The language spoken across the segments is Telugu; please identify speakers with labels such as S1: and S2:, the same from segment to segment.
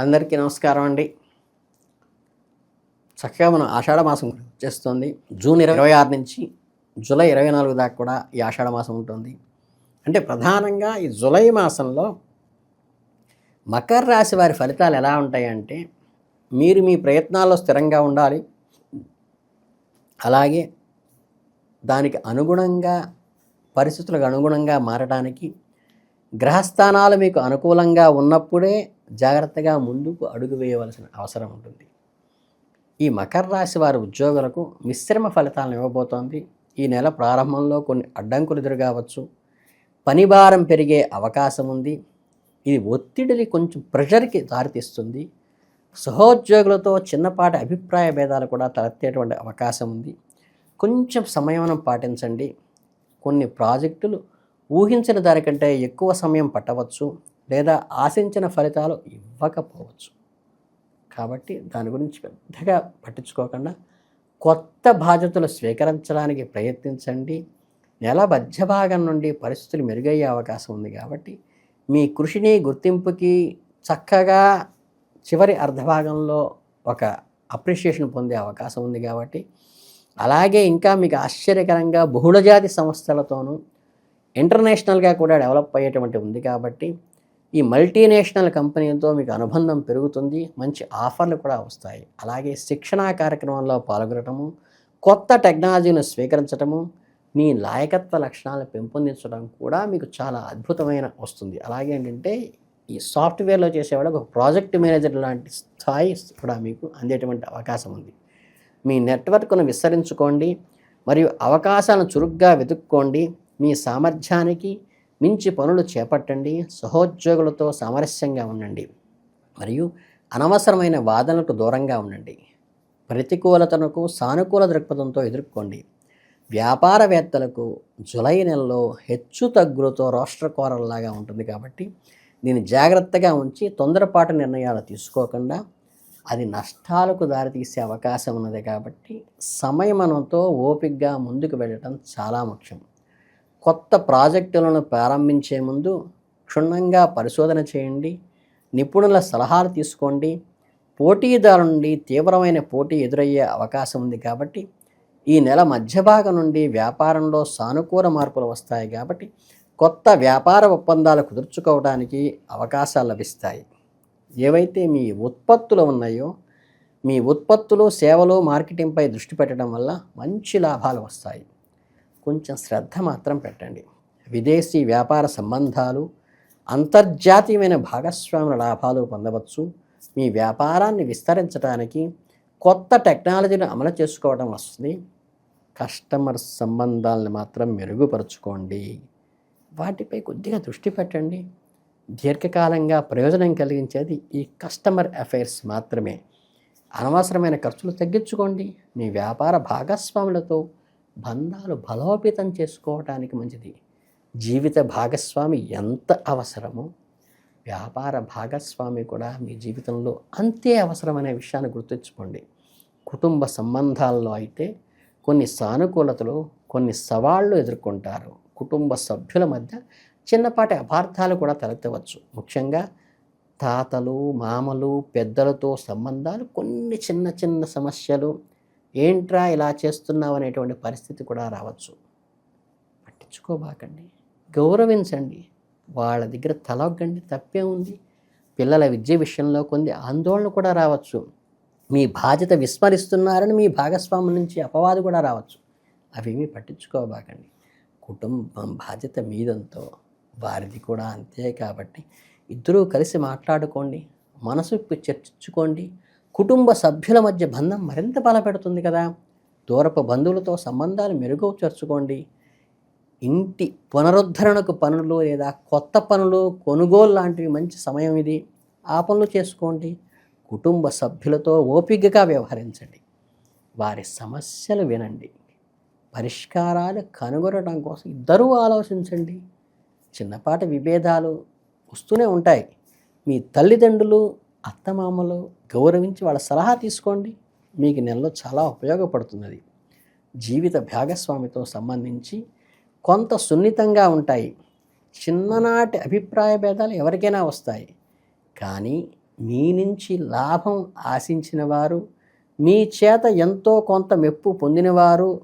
S1: అందరికీ నమస్కారం అండి. చక్కగా మనం ఆషాఢ మాసం చేస్తుంది జూన్ ఇరవై ఆరు నుంచి జూలై ఇరవై నాలుగు దాకా కూడా ఈ ఆషాఢ మాసం ఉంటుంది. అంటే ప్రధానంగా ఈ జూలై మాసంలో మకర రాశి వారి ఫలితాలు ఎలా ఉంటాయంటే మీరు మీ ప్రయత్నాల్లో స్థిరంగా ఉండాలి. అలాగే దానికి అనుగుణంగా పరిస్థితులకు అనుగుణంగా మారడానికి గ్రహస్థానాలు మీకు అనుకూలంగా ఉన్నప్పుడే జాగ్రత్తగా ముందుకు అడుగు వేయవలసిన అవసరం ఉంటుంది. ఈ మకర రాశి వారి ఉద్యోగులకు మిశ్రమ ఫలితాలను ఇవ్వబోతోంది. ఈ నెల ప్రారంభంలో కొన్ని అడ్డంకులు ఎదురుగావచ్చు పని భారం పెరిగే అవకాశం ఉంది. ఇది ఒత్తిడిని కొంచెం ప్రెషర్కి దారితీస్తుంది. సహోద్యోగులతో చిన్నపాటి అభిప్రాయ భేదాలు కూడా తలెత్తేటువంటి అవకాశం ఉంది. కొంచెం సంయమనం పాటించండి. కొన్ని ప్రాజెక్టులు ఊహించిన దానికంటే ఎక్కువ సమయం పట్టవచ్చు లేదా ఆశించిన ఫలితాలు ఇవ్వకపోవచ్చు. కాబట్టి దాని గురించి పెద్దగా పట్టించుకోకుండా కొత్త బాధ్యతలు స్వీకరించడానికి ప్రయత్నించండి. నెల మధ్య భాగం నుండి పరిస్థితులు మెరుగయ్యే అవకాశం ఉంది కాబట్టి మీ కృషిని గుర్తింపుకి చక్కగా చివరి అర్ధభాగంలో ఒక అప్రిషియేషన్ పొందే అవకాశం ఉంది కాబట్టి అలాగే ఇంకా మీకు ఆశ్చర్యకరంగా బహుళజాతి సంస్థలతోనూ ఇంటర్నేషనల్గా కూడా డెవలప్ అయ్యేటువంటి ఉంది కాబట్టి ఈ మల్టీనేషనల్ కంపెనీలతో మీకు అనుబంధం పెరుగుతుంది మంచి ఆఫర్లు కూడా వస్తాయి. అలాగే శిక్షణా కార్యక్రమంలో పాల్గొనటము కొత్త టెక్నాలజీని స్వీకరించటము మీ లాయకత్వ లక్షణాలను పెంపొందించడం కూడా మీకు చాలా అద్భుతమైన వస్తుంది. అలాగే ఏంటంటే ఈ సాఫ్ట్వేర్లో చేసేవాడు ఒక ప్రాజెక్ట్ మేనేజర్ లాంటి స్థాయి కూడా మీకు అందేటువంటి అవకాశం ఉంది. మీ నెట్వర్క్ను విస్తరించుకోండి మరియు అవకాశాలను చురుగ్గా వెతుక్కోండి మీ సామర్థ్యానికి మించి పనులు చేపట్టండి. సహోద్యోగులతో సామరస్యంగా ఉండండి. మరియు అనవసరమైన వాదనలకు దూరంగా ఉండండి. ప్రతికూలతలకు సానుకూల దృక్పథంతో ఎదుర్కోండి. వ్యాపారవేత్తలకు జులై నెలలో హెచ్చు తగ్గులతో రాష్ట్రకోరల్లాగా ఉంటుంది కాబట్టి దీన్ని జాగ్రత్తగా ఉంచి తొందరపాటు నిర్ణయాలు తీసుకోకుండా అది నష్టాలకు దారితీసే అవకాశం ఉన్నది కాబట్టి సమయమనంతో ఓపికగా ముందుకు వెళ్ళటం చాలా ముఖ్యం. కొత్త ప్రాజెక్టులను ప్రారంభించే ముందు క్షుణ్ణంగా పరిశోధన చేయండి నిపుణుల సలహాలు తీసుకోండి పోటీదారు నుండి తీవ్రమైన పోటీ ఎదురయ్యే అవకాశం ఉంది కాబట్టి ఈ నెల మధ్య భాగం నుండి వ్యాపారంలో సానుకూల మార్పులు వస్తాయి కాబట్టి కొత్త వ్యాపార ఒప్పందాలు కుదుర్చుకోవడానికి అవకాశాలు లభిస్తాయి. ఏవైతే మీ ఉత్పత్తులు ఉన్నాయో మీ ఉత్పత్తులు సేవలు మార్కెటింగ్పై దృష్టి పెట్టడం వల్ల మంచి లాభాలు వస్తాయి. కొంచెం శ్రద్ధ మాత్రం పెట్టండి. విదేశీ వ్యాపార సంబంధాలు అంతర్జాతీయమైన భాగస్వాముల లాభాలు పొందవచ్చు. మీ వ్యాపారాన్ని విస్తరించడానికి కొత్త టెక్నాలజీని అమలు చేసుకోవడం వస్తుంది. కస్టమర్ సంబంధాలను మాత్రం మెరుగుపరుచుకోండి. వాటిపై కొద్దిగా దృష్టి పెట్టండి. దీర్ఘకాలంగా ప్రయోజనం కలిగించేది ఈ కస్టమర్ అఫైర్స్ మాత్రమే. అనవసరమైన ఖర్చులు తగ్గించుకోండి. మీ వ్యాపార భాగస్వాములతో బంధాలు బలోపేతం చేసుకోవటానికి మంచిది. జీవిత భాగస్వామి ఎంత అవసరమో వ్యాపార భాగస్వామి కూడా మీ జీవితంలో అంతే అవసరమనే విషయాన్ని గుర్తుంచుకోండి. కుటుంబ సంబంధాల్లో అయితే కొన్ని సానుకూలతలు కొన్ని సవాళ్ళు ఎదుర్కొంటారు. కుటుంబ సభ్యుల మధ్య చిన్నపాటి అపార్థాలు కూడా తలెత్తవచ్చు. ముఖ్యంగా తాతలు మామలు పెద్దలతో సంబంధాలు కొన్ని చిన్న చిన్న సమస్యలు ఏంట్రా ఇలా చేస్తున్నావు అనేటువంటి పరిస్థితి కూడా రావచ్చు. పట్టించుకోబాకండి. గౌరవించండి. వాళ్ళ దగ్గర తలొగ్గండి తప్పే ఉంది. పిల్లల విద్య విషయంలో కొన్ని ఆందోళన కూడా రావచ్చు. మీ బాధ్యత విస్మరిస్తున్నారని మీ భాగస్వామి నుంచి అపవాదు కూడా రావచ్చు. అవేమీ పట్టించుకోబాకండి. కుటుంబం బాధ్యత మీదంతో వారిది కూడా అంతే కాబట్టి ఇద్దరూ కలిసి మాట్లాడుకోండి మనసు చర్చించుకోండి కుటుంబ సభ్యుల మధ్య బంధం మరింత బలపెడుతుంది కదా. దూరపు బంధువులతో సంబంధాలు మెరుగుపరుచుకోండి ఇంటి పునరుద్ధరణకు పనులు లేదా కొత్త పనులు కొనుగోలు లాంటివి మంచి సమయం ఇది. ఆ పనులు చేసుకోండి. కుటుంబ సభ్యులతో ఓపికగా వ్యవహరించండి. వారి సమస్యలు వినండి. పరిష్కారాలు కనుగొనడం కోసం ఇద్దరూ ఆలోచించండి. చిన్నపాటి విభేదాలు వస్తూనే ఉంటాయి. మీ తల్లిదండ్రులు అత్తమామలు గౌరవించి వాళ్ళ సలహా తీసుకోండి. మీకు నెలలో చాలా ఉపయోగపడుతున్నది. జీవిత భాగస్వామితో సంబంధించి కొంత సున్నితంగా ఉంటాయి. చిన్ననాటి అభిప్రాయ భేదాలు ఎవరికైనా వస్తాయి. కానీ మీ నుంచి లాభం ఆశించిన వారు మీ చేత ఎంతో కొంత మెప్పు పొందినవారు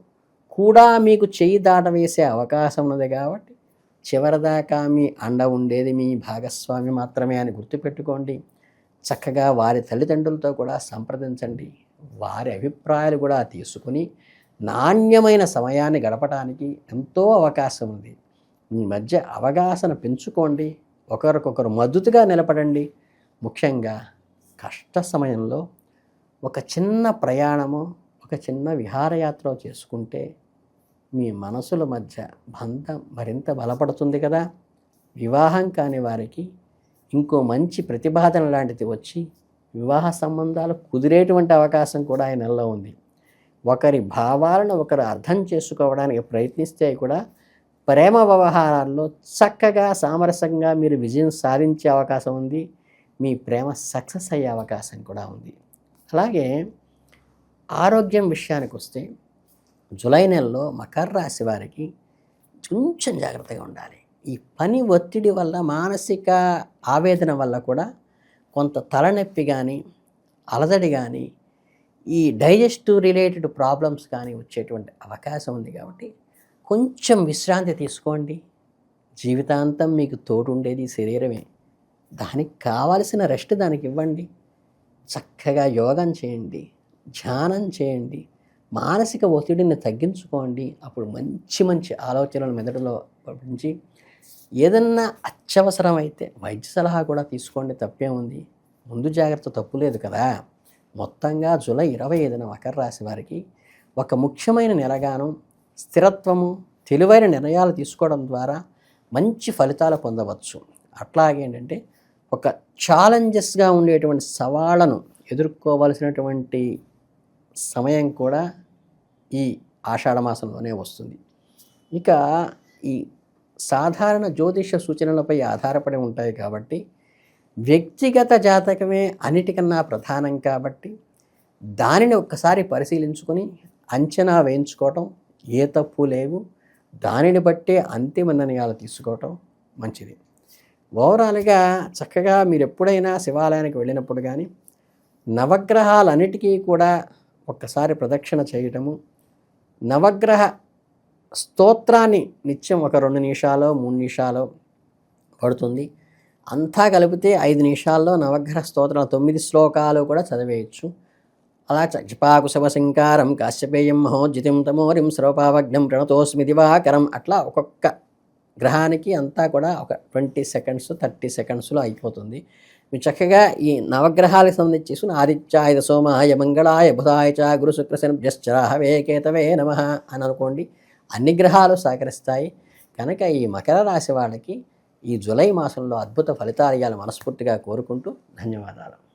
S1: కూడా మీకు చేయి దాటవేసే అవకాశం ఉన్నది కాబట్టి చివరిదాకా మీ అండ ఉండేది మీ భాగస్వామి మాత్రమే అని గుర్తుపెట్టుకోండి. చక్కగా వారి తల్లిదండ్రులతో కూడా సంప్రదించండి. వారి అభిప్రాయాలు కూడా తీసుకుని నాణ్యమైన సమయాన్ని గడపడానికి ఎంతో అవకాశం ఉంది. మీ మధ్య అవగాహన పెంచుకోండి. ఒకరికొకరు మద్దతుగా నిలబడండి. ముఖ్యంగా కష్ట సమయంలో ఒక చిన్న ప్రయాణము ఒక చిన్న విహారయాత్ర చేసుకుంటే మీ మనసుల మధ్య బంధం మరింత బలపడుతుంది కదా. వివాహం కాని వారికి ఇంకో మంచి ప్రతిపాదన లాంటిది వచ్చి వివాహ సంబంధాలు కుదిరేటువంటి అవకాశం కూడా ఈ నెలలో ఉంది. ఒకరి భావాలను ఒకరు అర్థం చేసుకోవడానికి ప్రయత్నిస్తే కూడా ప్రేమ వ్యవహారాల్లో చక్కగా సామరస్యంగా మీరు విజయం సాధించే అవకాశం ఉంది. మీ ప్రేమ సక్సెస్ అయ్యే అవకాశం కూడా ఉంది. అలాగే ఆరోగ్యం విషయానికి వస్తే జూలై నెలలో మకర రాశి వారికి కొంచెం జాగ్రత్తగా ఉండాలి. ఈ పని ఒత్తిడి వల్ల మానసిక ఆవేదన వల్ల కూడా కొంత తలనొప్పి కానీ అలజడి కానీ ఈ డైజెస్టివ్ రిలేటెడ్ ప్రాబ్లమ్స్ కానీ వచ్చేటువంటి అవకాశం ఉంది కాబట్టి కొంచెం విశ్రాంతి తీసుకోండి. జీవితాంతం మీకు తోడు ఉండేది శరీరమే. దానికి కావలసిన రెస్ట్ దానికి ఇవ్వండి. చక్కగా యోగం చేయండి. ధ్యానం చేయండి. మానసిక ఒత్తిడిని తగ్గించుకోండి. అప్పుడు మంచి మంచి ఆలోచనలు మెదడులో పంపించి ఏదన్నా అత్యవసరమైతే వైద్య సలహా కూడా తీసుకోండి తప్పే ఉంది. ముందు జాగ్రత్త తప్పు లేదు కదా. మొత్తంగా జూలై ఇరవై ఐదున మకర రాశి వారికి ఒక ముఖ్యమైన నెలగాను. స్థిరత్వము తెలివైన నిర్ణయాలు తీసుకోవడం ద్వారా మంచి ఫలితాలు పొందవచ్చు. అట్లాగే ఏంటంటే ఒక ఛాలెంజెస్గా ఉండేటువంటి సవాళ్ళను ఎదుర్కోవలసినటువంటి సమయం కూడా ఈ ఆషాఢ మాసంలోనే వస్తుంది. ఇక ఈ సాధారణ జ్యోతిష సూచనలపై ఆధారపడి ఉంటాయి కాబట్టి వ్యక్తిగత జాతకమే అన్నిటికన్నా ప్రధానం కాబట్టి దానిని ఒక్కసారి పరిశీలించుకొని అంచనా వేయించుకోవటం ఏ తప్పు లేవు. దానిని బట్టే అంతిమ నిర్ణయాలు తీసుకోవటం మంచిది. ఓవరాల్గా చక్కగా మీరు ఎప్పుడైనా శివాలయానికి వెళ్ళినప్పుడు కానీ నవగ్రహాలన్నిటికీ కూడా ఒక్కసారి ప్రదక్షిణ చేయటము నవగ్రహ స్తోత్రాన్ని నిత్యం ఒక రెండు నిమిషాలు మూడు నిమిషాలు పడుతుంది. అంతా కలిపితే ఐదు నిమిషాల్లో నవగ్రహ స్తోత్రాలు తొమ్మిది శ్లోకాలు కూడా చదివేయచ్చు. అలా చక్షపాకుశవశంకారం కాశ్యపేయం మహోజ్జితిం తమోరిం స్రవపావగ్నం ప్రణతోస్మి దివాకరం అట్లా ఒక్కొక్క గ్రహానికి అంతా కూడా ఒక ట్వంటీ సెకండ్స్ థర్టీ సెకండ్స్లో అయిపోతుంది. మీరు చక్కగా ఈ నవగ్రహాలకు సంబంధించి చేసుకుని ఆదిత్యాయ సోమాయ మంగళాయ బుధాయ చ గురు జశ్చరాహవే కేతవే నమ అని అనుకోండి. అన్ని గ్రహాలు సహకరిస్తాయి. కనుక ఈ మకర రాశి వాళ్ళకి ఈ జూలై మాసంలో అద్భుత ఫలితాలు ఇవ్వాలని మనస్ఫూర్తిగా కోరుకుంటూ ధన్యవాదాలు.